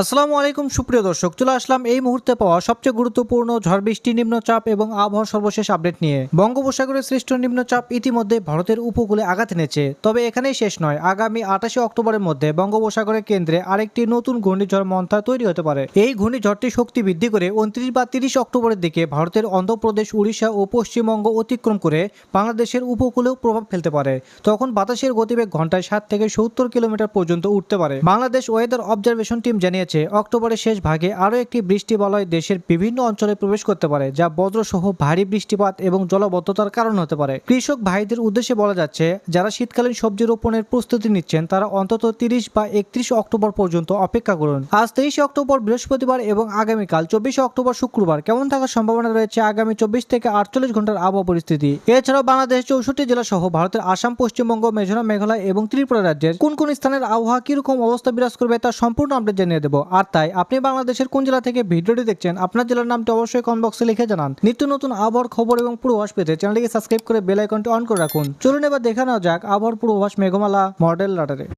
আসসালামু আলাইকুম, সুপ্রিয় দর্শক। চলে আসলাম এই মুহূর্তে পাওয়া সবচেয়ে গুরুত্বপূর্ণ ঝড় বৃষ্টি নিম্নচাপ এবং আবহাওয়া সর্বশেষ আপডেট নিয়ে। বঙ্গোপসাগরের সৃষ্ট নিম্নচাপ ইতিমধ্যে ভারতের উপকূলে আঘাত এনেছে। তবে এখানেই শেষ নয়, আগামী আঠাশে অক্টোবরের মধ্যে বঙ্গোপসাগরের কেন্দ্রে আরেকটি নতুন ঘূর্ণিঝড় মন্থা তৈরি হতে পারে। এই ঘূর্ণিঝড়টি শক্তি বৃদ্ধি করে উনত্রিশ বা তিরিশ অক্টোবরের দিকে ভারতের অন্ধ্রপ্রদেশ, উড়িষ্যা ও পশ্চিমবঙ্গ অতিক্রম করে বাংলাদেশের উপকূলেও প্রভাব ফেলতে পারে। তখন বাতাসের গতিবেগ ঘন্টায় ষাট থেকে সত্তর কিলোমিটার পর্যন্ত উঠতে পারে। বাংলাদেশ ওয়েদার অবজারভেশন টিম জানিয়েছে অক্টোবরের শেষ ভাগে আরও একটি বৃষ্টি বলয় দেশের বিভিন্ন অঞ্চলে প্রবেশ করতে পারে, যা বজ্রসহ ভারী বৃষ্টিপাত এবং জলবদ্ধতার কারণ হতে পারে। কৃষক ভাইদের উদ্দেশ্যে বলা যাচ্ছে, যারা শীতকালীন সবজি রোপণের প্রস্তুতি নিচ্ছেন, তারা অন্তত তিরিশ বা একত্রিশ অক্টোবর পর্যন্ত অপেক্ষা করুন। আজ তেইশে অক্টোবর, বৃহস্পতিবার এবং আগামীকাল চব্বিশে অক্টোবর শুক্রবার কেমন থাকার সম্ভাবনা রয়েছে আগামী চব্বিশ থেকে আটচল্লিশ ঘণ্টার আবহাওয়া পরিস্থিতি? এছাড়াও বাংলাদেশ চৌষট্টি জেলা সহ ভারতের আসাম, পশ্চিমবঙ্গ মেঘালয় মেঘালয় এবং ত্রিপুরা রাজ্যের কোন কোন স্থানের আবহাওয়া কীরকম অবস্থা বিরাজ করবে তার সম্পূর্ণ আপডেট জানিয়ে দেবো। আর তাই, আপনি বাংলাদেশের কোন জেলা থেকে ভিডিওটি দেখছেন, আপনার জেলার নামটি অবশ্যই কমেন্ট বক্সে লিখে জানান। নিত্য নতুন আবহাওয়ার খবর এবং পূর্বাভাস পেতে চ্যানেলটিকে সাবস্ক্রাইব করে বেল আইকনটি অন করে রাখুন। চলুন এবার দেখা নেওয়া যাক আবহাওয়ার পূর্বাভাস মেঘমালা মডেল রাডারে।